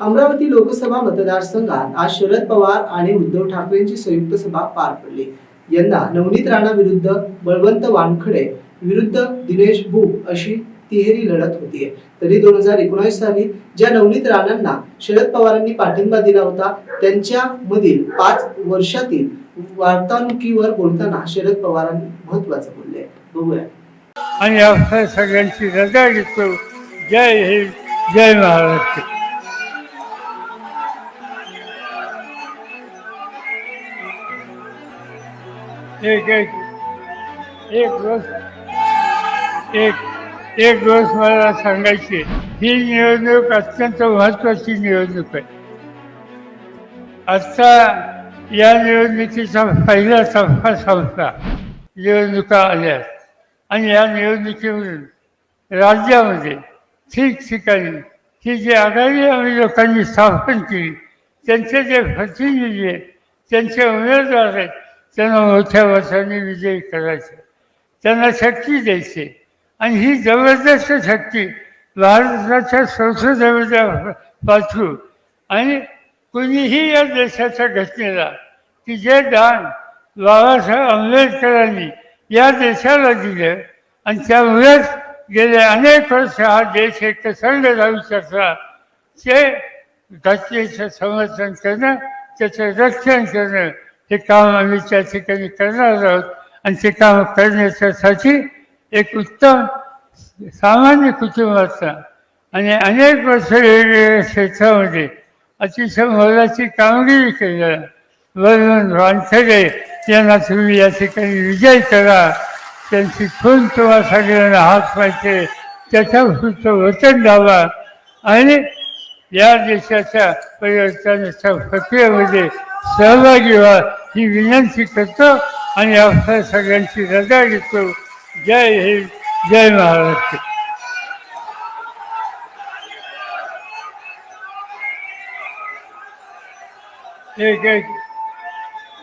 अमरावती लोकसभा मतदारसंघात आज शरद पवार आणि उद्धव ठाकरेंची संयुक्त सभा पार पडली. यंदा नवनीत राणा विरुद्ध बळवंत वानखडे विरुद्ध दिनेश भूप अशी तिहेरी लढत होती तरी दोन हजार एकोणीस साली ज्या नवनीत राणांना शरद पवारांनी पाठिंबा दिला होता त्यांच्या मधील पाच वर्षातील वार्तानुकीवर बोलताना शरद पवारांनी महत्वाचं बोलले. बघूया. आणि सगळ्यांची रजा घेतो जय हिंद जय महाराष्ट्र. एक एक एक दिवस एक एक दिवस मला सांगायची. ही निवडणूक अत्यंत महत्वाची निवडणूक आहे. आता या निवडणुकीचा पहिला टप्पा संपला. निवडणुका आल्या. आणि या निवडणुकीवरून राज्यामध्ये ठिकठिकाणी ही जी आघाडी आम्ही लोकांनी स्थापन केली त्यांचे जे प्रतिनिधी आहेत त्यांचे उमेदवार आहेत त्यांना मोठ्या वर्षांनी विजयी करायचे. त्यांना शक्ती द्यायची. आणि ही जबरदस्त शक्ती भारताच्या संसदेच्या पाठवू आणि कुणीही या देशाच्या घटनेला की जे दान बाबासाहेब आंबेडकरांनी या देशाला दिलं आणि त्यामुळेच गेले अनेक वर्ष हा देश एक संघ राहू शकला. ते घटनेचं समर्थन करणं त्याचं रक्षण करणं हे काम आम्ही त्या ठिकाणी करणार आहोत. आणि ते काम करण्याच्यासाठी एक उत्तम सामान्य कुटुंबाचा आणि अनेक वर्ष वेगवेगळ्या क्षेत्रामध्ये अतिशय मोलाची कामगिरी केल्या वरून वानखेडे यांना तुम्ही या ठिकाणी विजय करा. त्यांची खून तुम्हा सगळ्यांना हात पाहिजे. त्याच्या पुढचं वचन द्यावा. आणि या देशाच्या परिवर्तनाच्या प्रक्रियेमध्ये सहभागी व्हा. ही विनंती करतो आणि आपल्या सगळ्यांची रजा घेतो. जय हिंद जय महाराष्ट्र. एक एक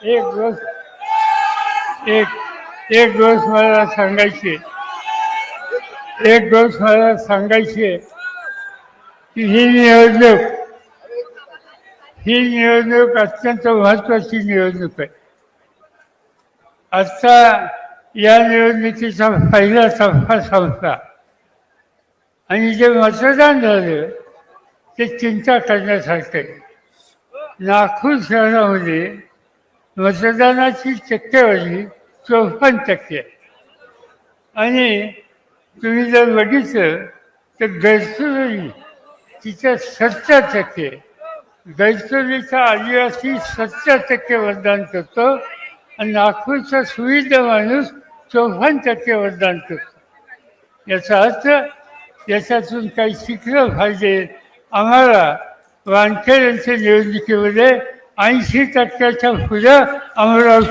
एक दिवस एक एक दिवस मला सांगायची एक दिवस मला सांगायची की ही निवडणूक ही निवडणूक अत्यंत महत्वाची निवडणूक आहे. आजचा या निवडणुकीचा पहिला टप्पा संपला. आणि जे मतदान झालं ते चिंता करण्यासारखं आहे. नागपूर शहरामध्ये मतदानाची टक्केवारी चौपन्न टक्के आहे. आणि तुम्ही जर बघितलं तर गडचिरोली तिच्या सत्तर टक्के गडचिरोलीचा आदिवासी सत्तर टक्के मतदान करतो आणि नागपूरचा सुविधा माणूस चौपन्न टक्के मतदान करतो. याचा अर्थ याच्यातून काही शिकलं पाहिजे आम्हाला वानखेड यांच्या निवडणुकीमध्ये ऐंशी टक्क्याच्या पुढं अमरावती